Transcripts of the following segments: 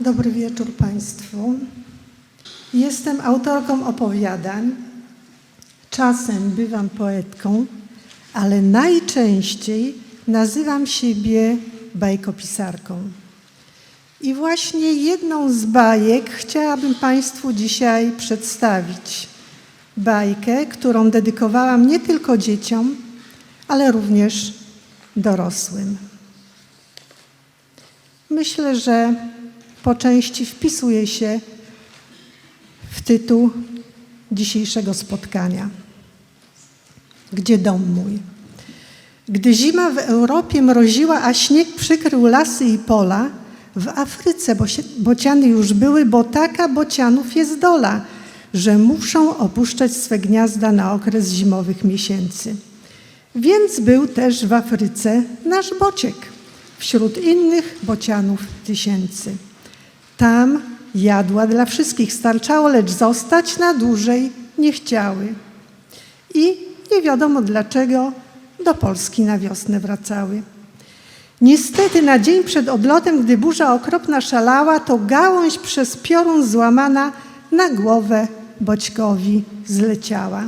Dobry wieczór Państwu. Jestem autorką opowiadań. Czasem bywam poetką, ale najczęściej nazywam siebie bajkopisarką. I właśnie jedną z bajek chciałabym Państwu dzisiaj przedstawić. Bajkę, którą dedykowałam nie tylko dzieciom, ale również dorosłym. Myślę, że po części wpisuje się w tytuł dzisiejszego spotkania. Gdzie dom mój? Gdy zima w Europie mroziła, a śnieg przykrył lasy i pola, w Afryce bociany już były, bo taka bocianów jest dola, że muszą opuszczać swe gniazda na okres zimowych miesięcy. Więc był też w Afryce nasz bociek, wśród innych bocianów tysięcy. Tam jadła dla wszystkich starczało, lecz zostać na dłużej nie chciały. I nie wiadomo dlaczego do Polski na wiosnę wracały. Niestety na dzień przed odlotem, gdy burza okropna szalała, to gałąź przez piorun złamana na głowę Boćkowi zleciała.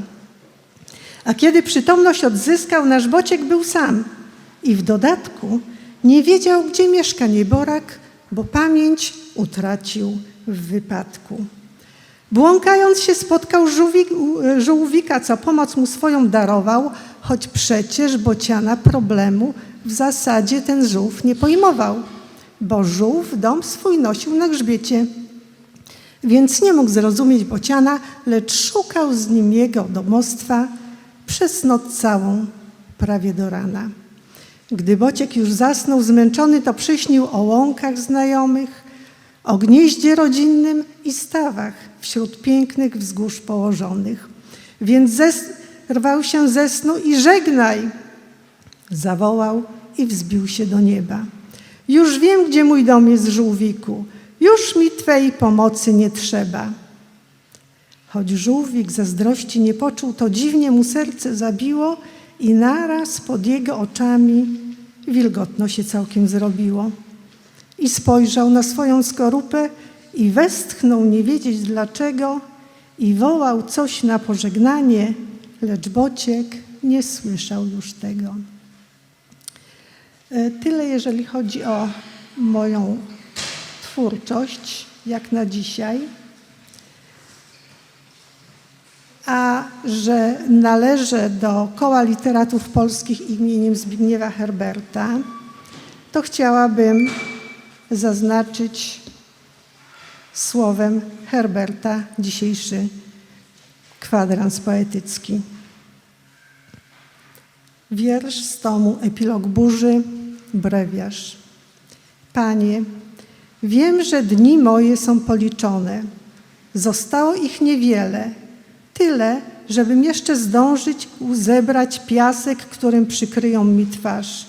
A kiedy przytomność odzyskał, nasz Bociek był sam i w dodatku nie wiedział, gdzie mieszka nieborak, bo pamięć utracił w wypadku. Błąkając się spotkał żółwik, żółwika, co pomoc mu swoją darował, choć przecież bociana problemu w zasadzie ten żółw nie pojmował, bo żółw dom swój nosił na grzbiecie. Więc nie mógł zrozumieć bociana, lecz szukał z nim jego domostwa przez noc całą, prawie do rana. Gdy Bociek już zasnął zmęczony, to przyśnił o łąkach znajomych, o gnieździe rodzinnym i stawach wśród pięknych wzgórz położonych. Więc zerwał się ze snu i żegnaj, zawołał i wzbił się do nieba. Już wiem, gdzie mój dom jest, żółwiku, już mi Twej pomocy nie trzeba. Choć żółwik zazdrości nie poczuł, to dziwnie mu serce zabiło i naraz pod jego oczami wilgotno się całkiem zrobiło. I spojrzał na swoją skorupę i westchnął nie wiedzieć dlaczego i wołał coś na pożegnanie, lecz Bociek nie słyszał już tego. E, Tyle jeżeli chodzi o moją twórczość, jak na dzisiaj. A że należę do Koła Literatów Polskich imieniem Zbigniewa Herberta, to chciałabym zaznaczyć słowem Herberta dzisiejszy kwadrans poetycki. Wiersz z tomu Epilog burzy, brewiarz. Panie, wiem, że dni moje są policzone. Zostało ich niewiele, tyle, żebym jeszcze zdążyć zebrać piasek, którym przykryją mi twarz.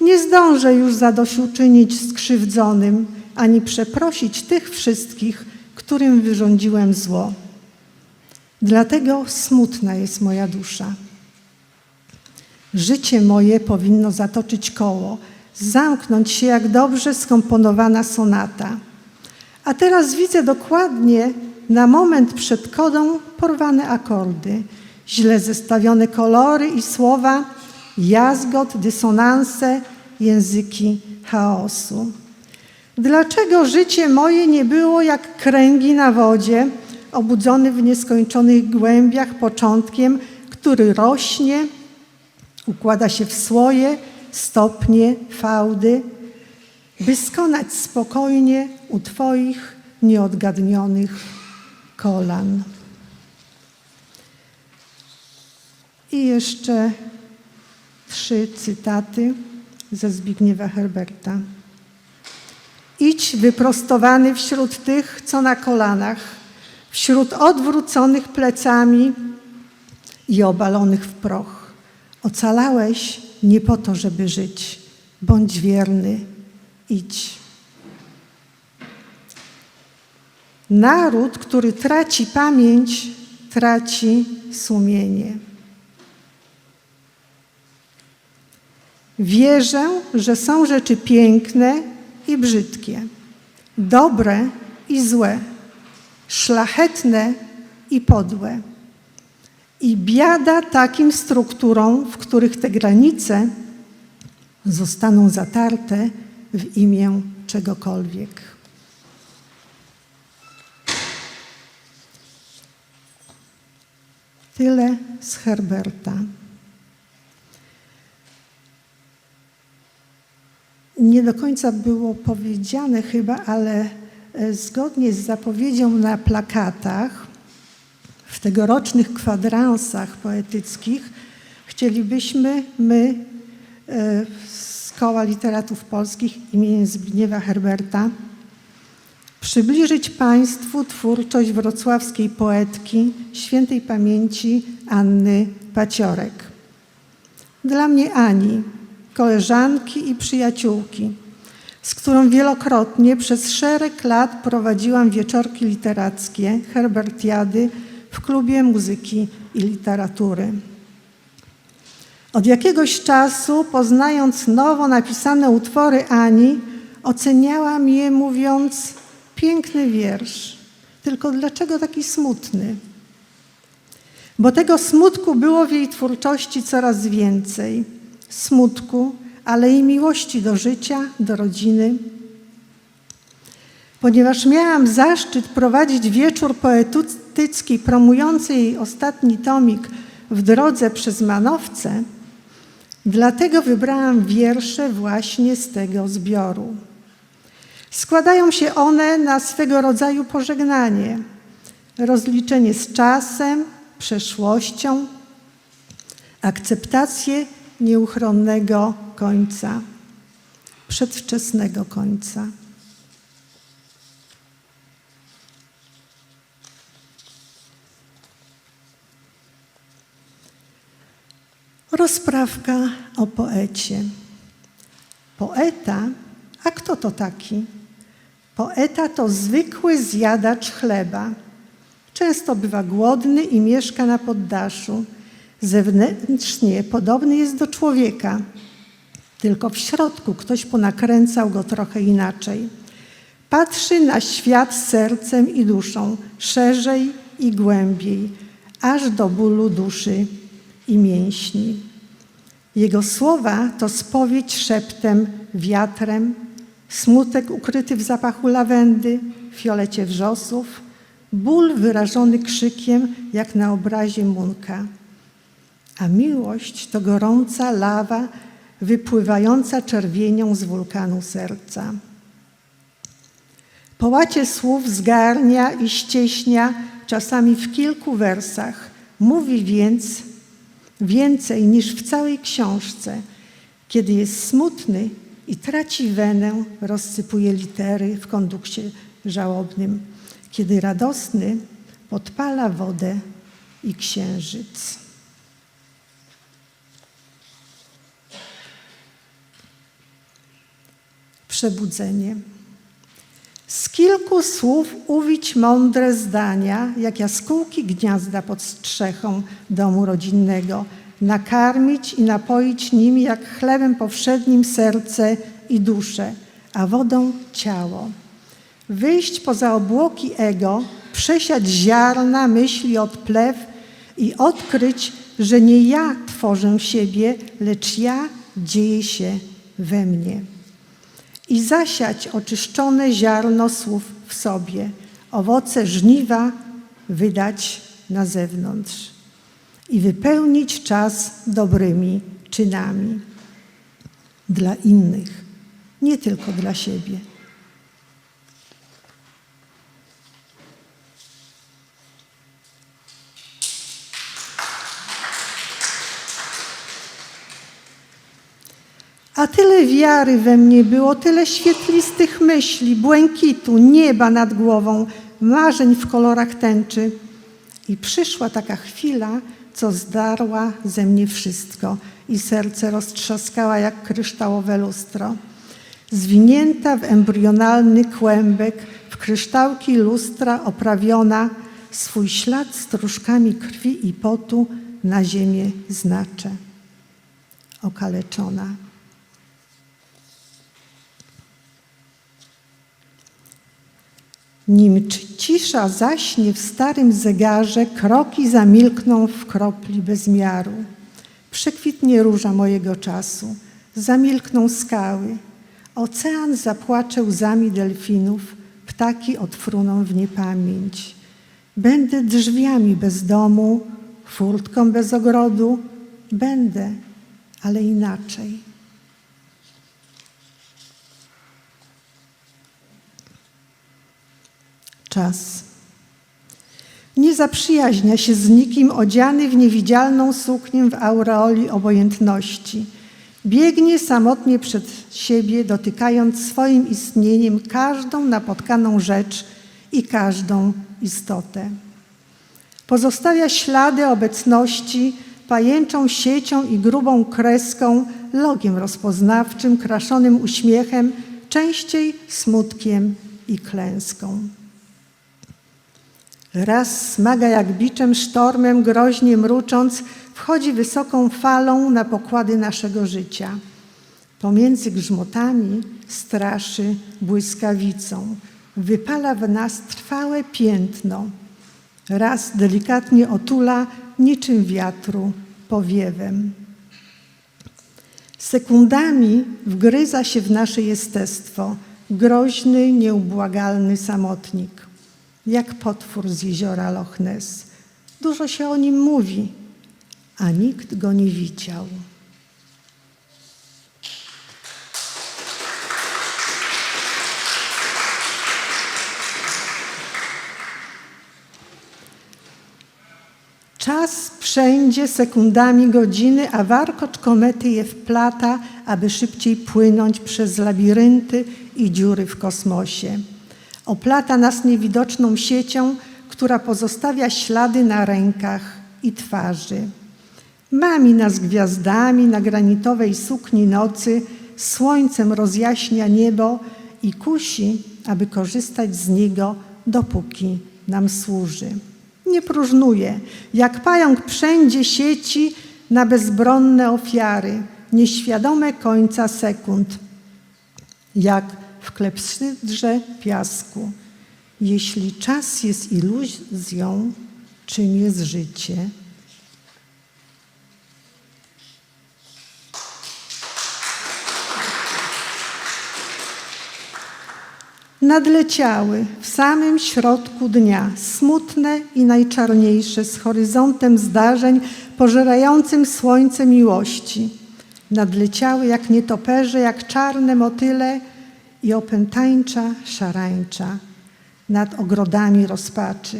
Nie zdążę już zadośćuczynić skrzywdzonym, ani przeprosić tych wszystkich, którym wyrządziłem zło. Dlatego smutna jest moja dusza. Życie moje powinno zatoczyć koło, zamknąć się jak dobrze skomponowana sonata. A teraz widzę dokładnie na moment przed kodą porwane akordy, źle zestawione kolory i słowa, jazgot, dysonanse, języki chaosu. Dlaczego życie moje nie było jak kręgi na wodzie, obudzony w nieskończonych głębiach początkiem, który rośnie, układa się w słoje, stopnie, fałdy, by skonać spokojnie u Twoich nieodgadnionych kolan. I jeszcze trzy cytaty ze Zbigniewa Herberta. Idź wyprostowany wśród tych, co na kolanach, wśród odwróconych plecami i obalonych w proch. Ocalałeś nie po to, żeby żyć. Bądź wierny, idź. Naród, który traci pamięć, traci sumienie. Wierzę, że są rzeczy piękne i brzydkie, dobre i złe, szlachetne i podłe. I biada takim strukturom, w których te granice zostaną zatarte w imię czegokolwiek. Tyle z Herberta. Nie do końca było powiedziane chyba, ale e, zgodnie z zapowiedzią na plakatach, w tegorocznych kwadransach poetyckich, chcielibyśmy my e, z Koła Literatów Polskich imieniem Zbigniewa Herberta przybliżyć Państwu twórczość wrocławskiej poetki świętej pamięci Anny Paciorek. Dla mnie Ani, koleżanki i przyjaciółki, z którą wielokrotnie przez szereg lat prowadziłam wieczorki literackie Herbertiady w klubie muzyki i literatury. Od jakiegoś czasu, poznając nowo napisane utwory Ani, oceniałam je mówiąc piękny wiersz. Tylko dlaczego taki smutny? Bo tego smutku było w jej twórczości coraz więcej. Smutku, ale i miłości do życia, do rodziny. Ponieważ miałam zaszczyt prowadzić wieczór poetycki promujący jej ostatni tomik w drodze przez Manowce, dlatego wybrałam wiersze właśnie z tego zbioru. Składają się one na swego rodzaju pożegnanie, rozliczenie z czasem, przeszłością, akceptację nieuchronnego końca, przedwczesnego końca. Rozprawka o poecie. Poeta, a kto to taki? Poeta to zwykły zjadacz chleba. Często bywa głodny i mieszka na poddaszu. Zewnętrznie podobny jest do człowieka, tylko w środku ktoś ponakręcał go trochę inaczej. Patrzy na świat sercem i duszą, szerzej i głębiej, aż do bólu duszy i mięśni. Jego słowa to spowiedź szeptem, wiatrem, smutek ukryty w zapachu lawendy, fiolecie wrzosów, ból wyrażony krzykiem, jak na obrazie Munka. A miłość to gorąca lawa wypływająca czerwienią z wulkanu serca. Połacie słów zgarnia i ścieśnia czasami w kilku wersach. Mówi więc więcej niż w całej książce. Kiedy jest smutny i traci wenę, rozsypuje litery w kondukcie żałobnym. Kiedy radosny, podpala wodę i księżyc. Przebudzenie. Z kilku słów uwić mądre zdania, jak jaskółki gniazda pod strzechą domu rodzinnego, nakarmić i napoić nimi jak chlebem powszednim serce i duszę, a wodą ciało. Wyjść poza obłoki ego, przesiać ziarna myśli od plew i odkryć, że nie ja tworzę siebie, lecz ja dzieje się we mnie i zasiać oczyszczone ziarno słów w sobie, owoce żniwa wydać na zewnątrz i wypełnić czas dobrymi czynami dla innych, nie tylko dla siebie. A tyle wiary we mnie było, tyle świetlistych myśli, błękitu, nieba nad głową, marzeń w kolorach tęczy. I przyszła taka chwila, co zdarła ze mnie wszystko i serce roztrzaskała jak kryształowe lustro. Zwinięta w embrionalny kłębek, w kryształki lustra oprawiona, swój ślad stróżkami krwi i potu na ziemię znaczę. Okaleczona. Nim ci- cisza zaśnie w starym zegarze, kroki zamilkną w kropli bezmiaru. Przekwitnie róża mojego czasu, zamilkną skały. Ocean zapłacze łzami delfinów, ptaki odfruną w niepamięć. Będę drzwiami bez domu, furtką bez ogrodu. Będę, ale inaczej. Czas. Nie zaprzyjaźnia się z nikim odziany w niewidzialną suknię w aureoli obojętności. Biegnie samotnie przed siebie, dotykając swoim istnieniem każdą napotkaną rzecz i każdą istotę. Pozostawia ślady obecności pajęczą siecią i grubą kreską, logiem rozpoznawczym, kraszonym uśmiechem, częściej smutkiem i klęską. Raz smaga jak biczem sztormem, groźnie mrucząc, wchodzi wysoką falą na pokłady naszego życia. Pomiędzy grzmotami straszy błyskawicą. Wypala w nas trwałe piętno. Raz delikatnie otula niczym wiatru powiewem. Sekundami wgryza się w nasze jestestwo groźny, nieubłagalny samotnik, jak potwór z jeziora Loch Ness. Dużo się o nim mówi, a nikt go nie widział. Czas wszędzie, sekundami godziny, a warkocz komety je wplata, aby szybciej płynąć przez labirynty i dziury w kosmosie. Oplata nas niewidoczną siecią, która pozostawia ślady na rękach i twarzy. Mami nas gwiazdami na granitowej sukni nocy, słońcem rozjaśnia niebo i kusi, aby korzystać z niego, dopóki nam służy. Nie próżnuje, jak pająk wszędzie sieci na bezbronne ofiary, nieświadome końca sekund, jak w klepsydrze piasku. Jeśli czas jest iluzją, czym jest życie? Nadleciały w samym środku dnia, smutne i najczarniejsze, z horyzontem zdarzeń pożerającym słońce miłości. Nadleciały jak nietoperze, jak czarne motyle i opętańcza szarańcza nad ogrodami rozpaczy.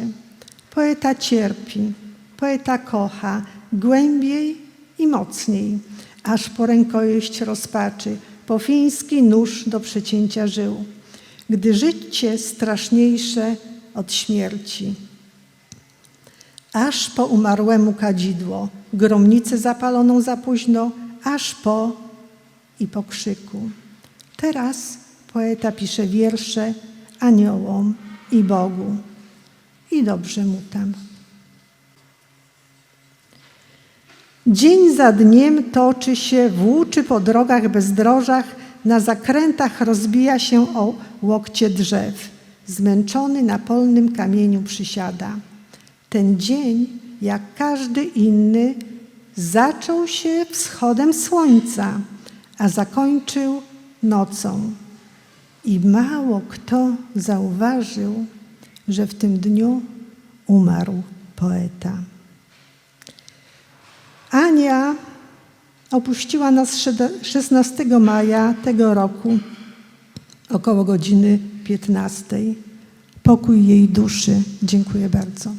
Poeta cierpi, poeta kocha głębiej i mocniej, aż po rękojeść rozpaczy, po fiński nóż do przecięcia żył gdy życie straszniejsze od śmierci. Aż po umarłemu kadzidło, gromnicę zapaloną za późno, aż po i po krzyku. Teraz poeta pisze wiersze aniołom i Bogu. I dobrze mu tam. Dzień za dniem toczy się, włóczy po drogach bezdrożach, na zakrętach rozbija się o łokcie drzew. Zmęczony na polnym kamieniu przysiada. Ten dzień, jak każdy inny, zaczął się wschodem słońca, a zakończył nocą. I mało kto zauważył, że w tym dniu umarł poeta. Ania opuściła nas 16 maja tego roku około godziny 15. Pokój jej duszy. Dziękuję bardzo.